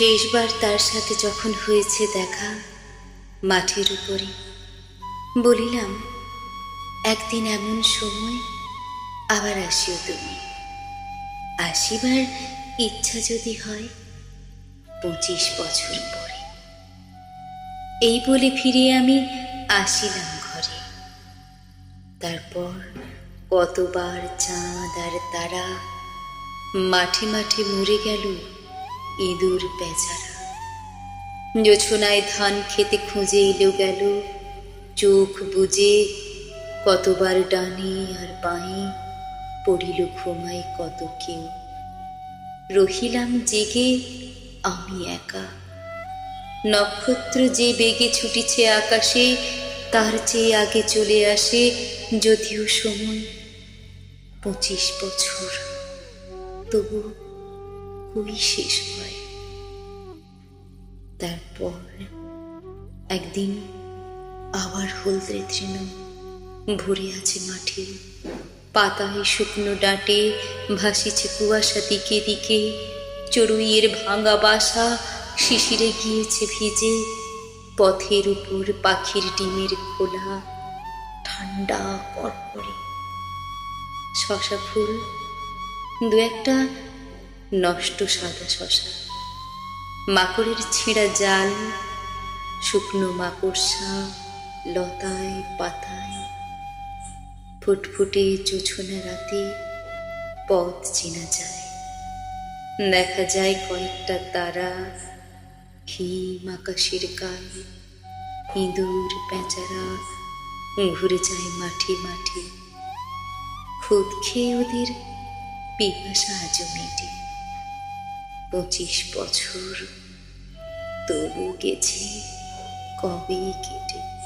শেষবার তার সাথে যখন হয়েছে দেখা মাঠের উপরে, বলিলাম, একদিন এমন সময় আবার আসিও তুমি। আসিবার ইচ্ছা যদি হয় পঁচিশ বছর পরে। এই বলে ফিরে আমি আসিলাম ঘরে। তারপর কতবার চাঁদ আর তারা মাঠে মাঠে মরে গেল ইঁদুর বেচারা। জোছনায় ধান খেতে খুঁজে এলো গেল। চোখ বুজে কতবার ডানে আর বাঁয়ে পড়িল ঘুমায় কত কেউ। রহিলাম জেগে আমি একা। নক্ষত্র যে বেগে ছুটিছে আকাশে, তার চেয়ে আগে চলে আসে যদিও সময় পঁচিশ বছর। তবু কই শেষ হয়। তারপর একদিন আবার হলদে তৃণ ভরে আছে মাঠে। পাতায় শুকনো ডাঁটে ভাসিছে কুয়াশা দিকে দিকে। চড়ুইয়ের ভাঙা বাসা শিশিরে গিয়েছে ভিজে। পথের উপর পাখির ডিমের খোলা ঠান্ডা পরপরে। শশা ফুল দু একটা নষ্ট সাদা শশা। মাকড়ের ছিঁড়া জাল, শুকনো মাকড়সা লতায় পাতায়। ফুটফুটে চোছনা রাতে পথ চেনা যায়। দেখা যায় কয়েকটা তারা হিম আকাশের গায়ে। ইঁদুর, পেঁচারা ঘুরে যায় মাঠে মাঠে। খুদ খেয়ে ওদের পিপাসা আজও মেটে। পঁচিশ বছর। তবু গেছে কবে কেটে?